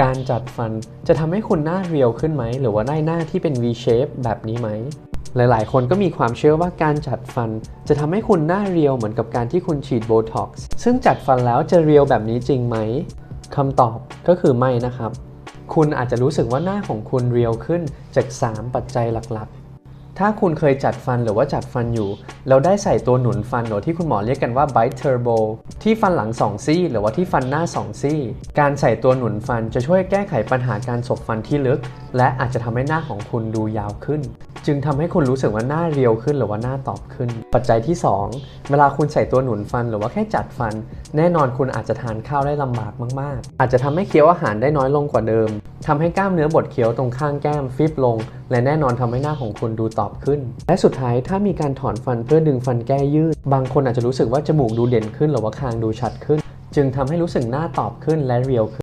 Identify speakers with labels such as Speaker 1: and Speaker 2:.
Speaker 1: การจัดฟันจะทำให้คุณหน้าเรียวขึ้นไหม หรือว่าได้หน้าที่เป็น V shape แบบนี้ไหม หลายๆ คนก็มีความเชื่อว่าการจัดฟัน จะทำให้คุณหน้าเรียวเหมือนกับการที่คุณฉีดโบท็อกซ์ซึ่งจัดฟันแล้วจะเรียวแบบนี้จริงไหมคำตอบก็คือไม่นะครับ คุณอาจจะรู้สึกว่าหน้าของคุณเรียวขึ้นจาก 3 ปัจจัยหลักๆ ถ้าคุณเคยจัดฟันหรือว่าจัดฟันอยู่ เราได้ใส่ตัวหนุนฟันหรือที่คุณหมอเรียกกันว่า Bite Turbo ที่ฟันหลัง 2 ซี่ หรือว่าที่ฟันหน้า 2 ซี่ การใส่ตัวหนุนฟันจะช่วยแก้ไขปัญหาการสบฟันที่ลึก และอาจจะทำให้หน้าของคุณดูยาวขึ้น จึงทำให้คุณรู้สึกว่าหน้าเรียวขึ้นหรือว่าหน้าตอบขึ้น ปัจจัยที่ 2 เวลาคุณใส่ตัวหนุนฟันหรือว่าแค่จัดฟัน แน่นอนคุณอาจจะทานข้าวได้ลำบากมาก ๆ อาจจะทำให้เคี้ยวอาหารได้น้อยลงกว่าเดิมทำให้กล้ามเนื้อบดเคี้ยวตรงข้างแก้มฟิบลง และแน่นอนทำให้หน้าของคุณดูตอบขึ้น และสุดท้ายถ้ามีการถอนฟันเพื่อดึงฟันแก้ยืด บางคนอาจจะรู้สึกว่าจมูกดูเด่นขึ้นหรือว่าคางดูชัดขึ้น จึงทำให้รู้สึกหน้าตอบขึ้นและเรียวขึ้น